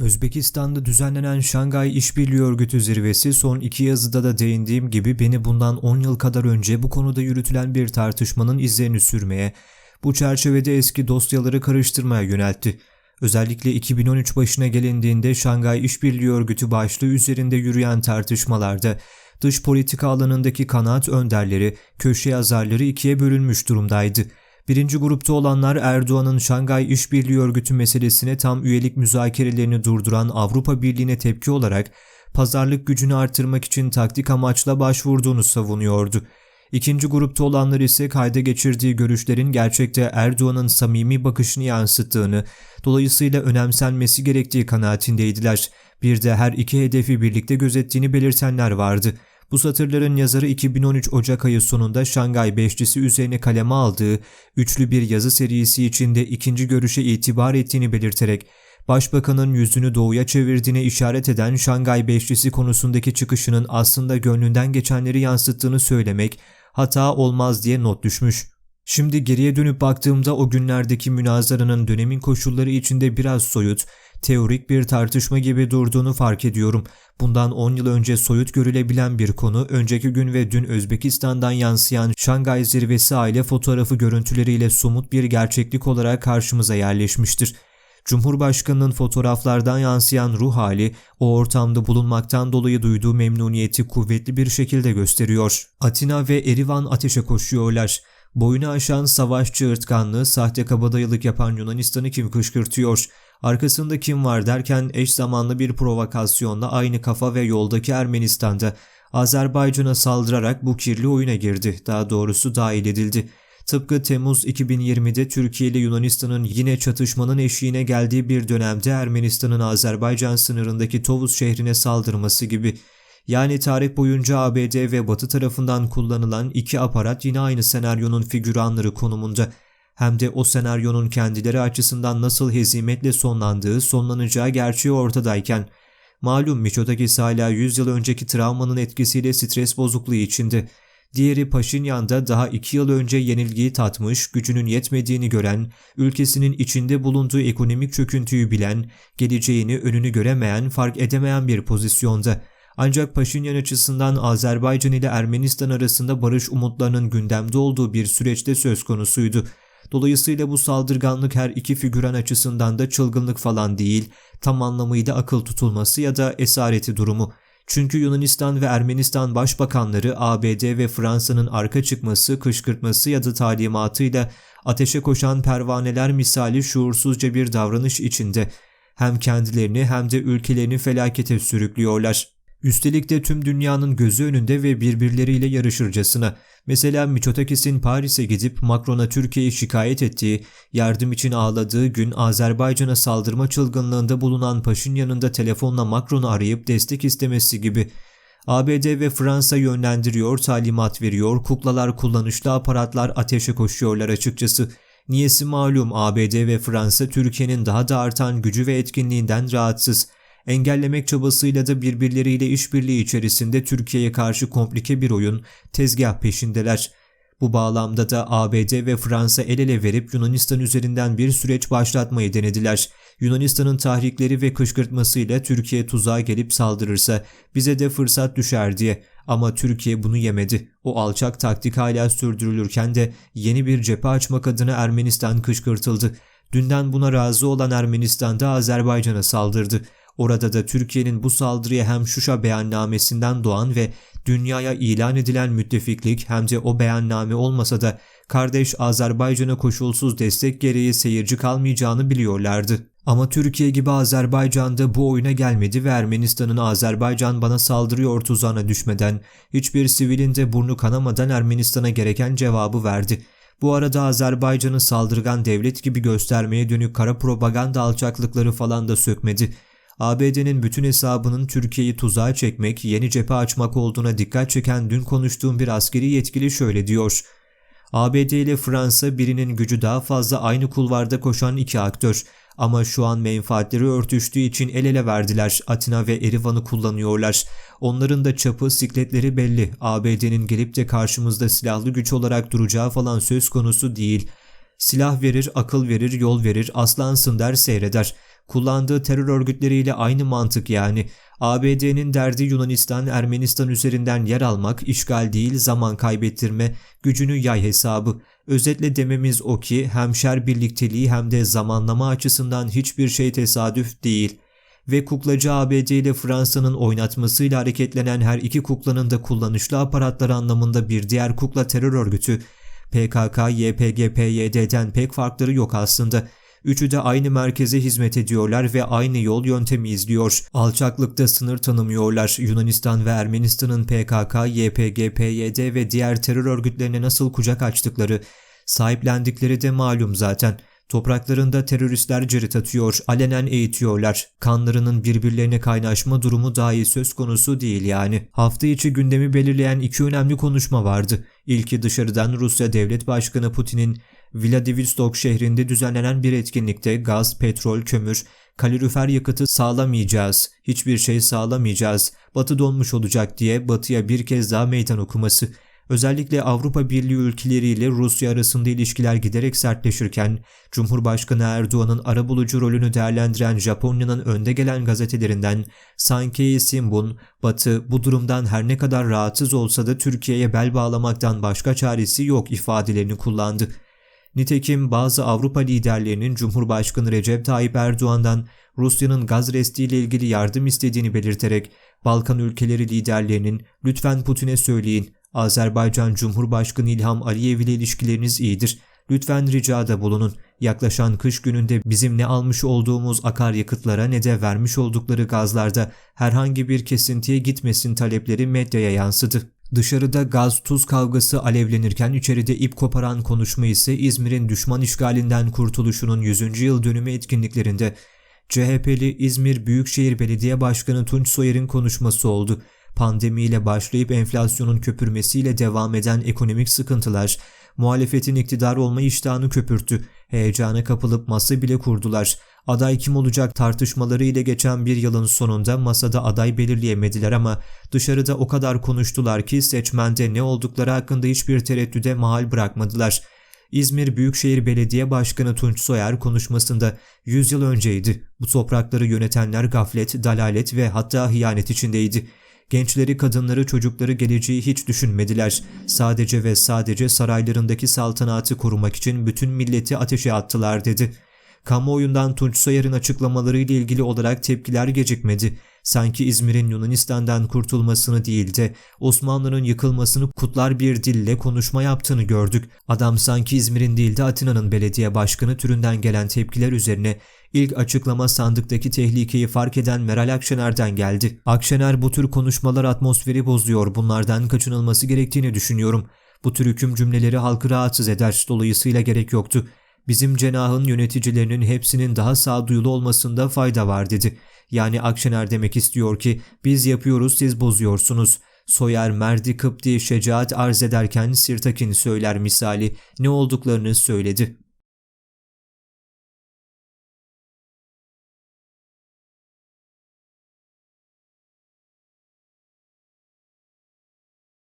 Özbekistan'da düzenlenen Şangay İşbirliği Örgütü zirvesi son iki yazıda da değindiğim gibi beni bundan 10 yıl kadar önce bu konuda yürütülen bir tartışmanın izlerini sürmeye, bu çerçevede eski dosyaları karıştırmaya yöneltti. Özellikle 2013 başına gelindiğinde Şangay İşbirliği Örgütü başlığı üzerinde yürüyen tartışmalarda dış politika alanındaki kanaat önderleri, köşe yazarları ikiye bölünmüş durumdaydı. Birinci grupta olanlar Erdoğan'ın Şangay İşbirliği Örgütü meselesine tam üyelik müzakerelerini durduran Avrupa Birliği'ne tepki olarak pazarlık gücünü artırmak için taktik amaçla başvurduğunu savunuyordu. İkinci grupta olanlar ise kayda geçirdiği görüşlerin gerçekte Erdoğan'ın samimi bakışını yansıttığını, dolayısıyla önemsenmesi gerektiği kanaatindeydiler. Bir de her iki hedefi birlikte gözettiğini belirtenler vardı. Bu satırların yazarı 2013 Ocak ayı sonunda Şangay Beşlisi üzerine kaleme aldığı üçlü bir yazı serisi içinde ikinci görüşe itibar ettiğini belirterek Başbakanın yüzünü doğuya çevirdiğine işaret eden Şangay Beşlisi konusundaki çıkışının aslında gönlünden geçenleri yansıttığını söylemek hata olmaz diye not düşmüş. Şimdi geriye dönüp baktığımda o günlerdeki münazaranın dönemin koşulları içinde biraz soyut, teorik bir tartışma gibi durduğunu fark ediyorum. Bundan 10 yıl önce soyut görülebilen bir konu, önceki gün ve dün Özbekistan'dan yansıyan Şangay Zirvesi aile fotoğrafı görüntüleriyle somut bir gerçeklik olarak karşımıza yerleşmiştir. Cumhurbaşkanının fotoğraflardan yansıyan ruh hali o ortamda bulunmaktan dolayı duyduğu memnuniyeti kuvvetli bir şekilde gösteriyor. Atina ve Erivan ateşe koşuyorlar. Boyunu aşan savaşçı ırtkanlığı sahte kabadayılık yapan Yunanistan'ı kim kışkırtıyor? Arkasında kim var derken eş zamanlı bir provokasyonla aynı kafa ve yoldaki Ermenistan'da Azerbaycan'a saldırarak bu kirli oyuna girdi. Daha doğrusu dahil edildi. Tıpkı Temmuz 2020'de Türkiye ile Yunanistan'ın yine çatışmanın eşiğine geldiği bir dönemde Ermenistan'ın Azerbaycan sınırındaki Tovuz şehrine saldırması gibi. Yani tarih boyunca ABD ve Batı tarafından kullanılan iki aparat yine aynı senaryonun figüranları konumunda. Hem de o senaryonun kendileri açısından nasıl hezimetle sonlandığı, sonlanacağı gerçeği ortadayken. Malum Miçotakis hala 100 yıl önceki travmanın etkisiyle stres bozukluğu içinde. Diğeri Paşinyan'da daha iki yıl önce yenilgiyi tatmış, gücünün yetmediğini gören, ülkesinin içinde bulunduğu ekonomik çöküntüyü bilen, geleceğini önünü göremeyen, fark edemeyen bir pozisyonda. Ancak Paşinyan açısından Azerbaycan ile Ermenistan arasında barış umutlarının gündemde olduğu bir süreçte söz konusuydu. Dolayısıyla bu saldırganlık her iki figüran açısından da çılgınlık falan değil, tam anlamıyla akıl tutulması ya da esareti durumu. Çünkü Yunanistan ve Ermenistan başbakanları ABD ve Fransa'nın arka çıkması, kışkırtması ya da talimatıyla ateşe koşan pervaneler misali şuursuzca bir davranış içinde hem kendilerini hem de ülkelerini felakete sürüklüyorlar. Üstelik de tüm dünyanın gözü önünde ve birbirleriyle yarışırcasına. Mesela Miçotakis'in Paris'e gidip Macron'a Türkiye'yi şikayet ettiği, yardım için ağladığı gün Azerbaycan'a saldırma çılgınlığında bulunan Paşinyan'ın da telefonla Macron'u arayıp destek istemesi gibi. ABD ve Fransa yönlendiriyor, talimat veriyor, kuklalar kullanışlı aparatlar ateşe koşuyorlar açıkçası. Niyesi malum ABD ve Fransa Türkiye'nin daha da artan gücü ve etkinliğinden rahatsız engellemek çabasıyla da birbirleriyle işbirliği içerisinde Türkiye'ye karşı komplike bir oyun, tezgah peşindeler. Bu bağlamda da ABD ve Fransa el ele verip Yunanistan üzerinden bir süreç başlatmayı denediler. Yunanistan'ın tahrikleri ve kışkırtmasıyla Türkiye tuzağa gelip saldırırsa bize de fırsat düşer diye. Ama Türkiye bunu yemedi. O alçak taktik hala sürdürülürken de yeni bir cephe açmak adına Ermenistan kışkırtıldı. Dünden buna razı olan Ermenistan da Azerbaycan'a saldırdı. Orada da Türkiye'nin bu saldırıya hem Şuşa beyannamesinden doğan ve dünyaya ilan edilen müttefiklik hem de o beyanname olmasa da kardeş Azerbaycan'a koşulsuz destek gereği seyirci kalmayacağını biliyorlardı. Ama Türkiye gibi Azerbaycan'da bu oyuna gelmedi ve Ermenistan'ın Azerbaycan bana saldırıyor tuzağına düşmeden, hiçbir sivilin de burnu kanamadan Ermenistan'a gereken cevabı verdi. Bu arada Azerbaycan'ı saldırgan devlet gibi göstermeye dönük kara propaganda alçaklıkları falan da sökmedi. ABD'nin bütün hesabının Türkiye'yi tuzağa çekmek, yeni cephe açmak olduğuna dikkat çeken dün konuştuğum bir askeri yetkili şöyle diyor. ABD ile Fransa birinin gücü daha fazla aynı kulvarda koşan iki aktör ama şu an menfaatleri örtüştüğü için el ele verdiler. Atina ve Erivan'ı kullanıyorlar. Onların da çapı, sikletleri belli. ABD'nin gelip de karşımızda silahlı güç olarak duracağı falan söz konusu değil. Silah verir, akıl verir, yol verir, aslansın der seyreder. Kullandığı terör örgütleriyle aynı mantık yani. ABD'nin derdi Yunanistan, Ermenistan üzerinden yer almak, işgal değil zaman kaybettirme, gücünü yay hesabı. Özetle dememiz o ki hem şer birlikteliği hem de zamanlama açısından hiçbir şey tesadüf değil. Ve kuklacı ABD ile Fransa'nın oynatmasıyla hareketlenen her iki kuklanın da kullanışlı aparatları anlamında bir diğer kukla terör örgütü PKK, YPG, PYD'den pek farkları yok aslında. Üçü de aynı merkeze hizmet ediyorlar ve aynı yol yöntemi izliyor. Alçaklıkta sınır tanımıyorlar. Yunanistan ve Ermenistan'ın PKK, YPG, PYD ve diğer terör örgütlerine nasıl kucak açtıkları, sahiplendikleri de malum zaten. Topraklarında teröristler cirit atıyor, alenen eğitiyorlar. Kanlarının birbirlerine kaynaşma durumu dahi söz konusu değil yani. Hafta içi gündemi belirleyen iki önemli konuşma vardı. İlki dışarıdan Rusya Devlet Başkanı Putin'in Vladivostok şehrinde düzenlenen bir etkinlikte gaz, petrol, kömür, kalorifer yakıtı sağlamayacağız, hiçbir şey sağlamayacağız, batı donmuş olacak diye batıya bir kez daha meydan okuması. Özellikle Avrupa Birliği ülkeleriyle Rusya arasında ilişkiler giderek sertleşirken, Cumhurbaşkanı Erdoğan'ın arabulucu rolünü değerlendiren Japonya'nın önde gelen gazetelerinden Sankei Shimbun, Batı bu durumdan her ne kadar rahatsız olsa da Türkiye'ye bel bağlamaktan başka çaresi yok ifadelerini kullandı. Nitekim bazı Avrupa liderlerinin Cumhurbaşkanı Recep Tayyip Erdoğan'dan Rusya'nın gaz restiyle ilgili yardım istediğini belirterek Balkan ülkeleri liderlerinin lütfen Putin'e söyleyin Azerbaycan Cumhurbaşkanı İlham Aliyev ile ilişkileriniz iyidir. Lütfen ricada bulunun. Yaklaşan kış gününde bizim ne almış olduğumuz akaryakıtlara ne de vermiş oldukları gazlarda herhangi bir kesintiye gitmesin talepleri medyaya yansıdı. Dışarıda gaz tuz kavgası alevlenirken içeride ip koparan konuşma ise İzmir'in düşman işgalinden kurtuluşunun 100. yıl dönümü etkinliklerinde CHP'li İzmir Büyükşehir Belediye Başkanı Tunç Soyer'in konuşması oldu. Pandemiyle başlayıp enflasyonun köpürmesiyle devam eden ekonomik sıkıntılar, muhalefetin iktidar olma iştahını köpürttü. Heyecana kapılıp masa bile kurdular. Aday kim olacak tartışmaları ile geçen bir yılın sonunda masada aday belirleyemediler ama dışarıda o kadar konuştular ki seçmende ne oldukları hakkında hiçbir tereddüde mahal bırakmadılar. İzmir Büyükşehir Belediye Başkanı Tunç Soyer konuşmasında 100 yıl önceydi. Bu toprakları yönetenler gaflet, dalalet ve hatta hıyanet içindeydi. Gençleri, kadınları, çocukları geleceği hiç düşünmediler. Sadece ve sadece saraylarındaki saltanatı korumak için bütün milleti ateşe attılar dedi. Kamuoyundan Tunç Soyer'in açıklamalarıyla ilgili olarak tepkiler gecikmedi. Sanki İzmir'in Yunanistan'dan kurtulmasını değil de Osmanlı'nın yıkılmasını kutlar bir dille konuşma yaptığını gördük. Adam sanki İzmir'in değil de Atina'nın belediye başkanı türünden gelen tepkiler üzerine ilk açıklama sandıktaki tehlikeyi fark eden Meral Akşener'den geldi. Akşener bu tür konuşmalar atmosferi bozuyor, bunlardan kaçınılması gerektiğini düşünüyorum. Bu tür hüküm cümleleri halkı rahatsız eder, dolayısıyla gerek yoktu. Bizim cenahın yöneticilerinin hepsinin daha sağduyulu olmasında fayda var dedi. Yani Akşener demek istiyor ki biz yapıyoruz siz bozuyorsunuz. Soyer Merdi Kıpti şecaat arz ederken Sirtakin söyler misali ne olduklarını söyledi.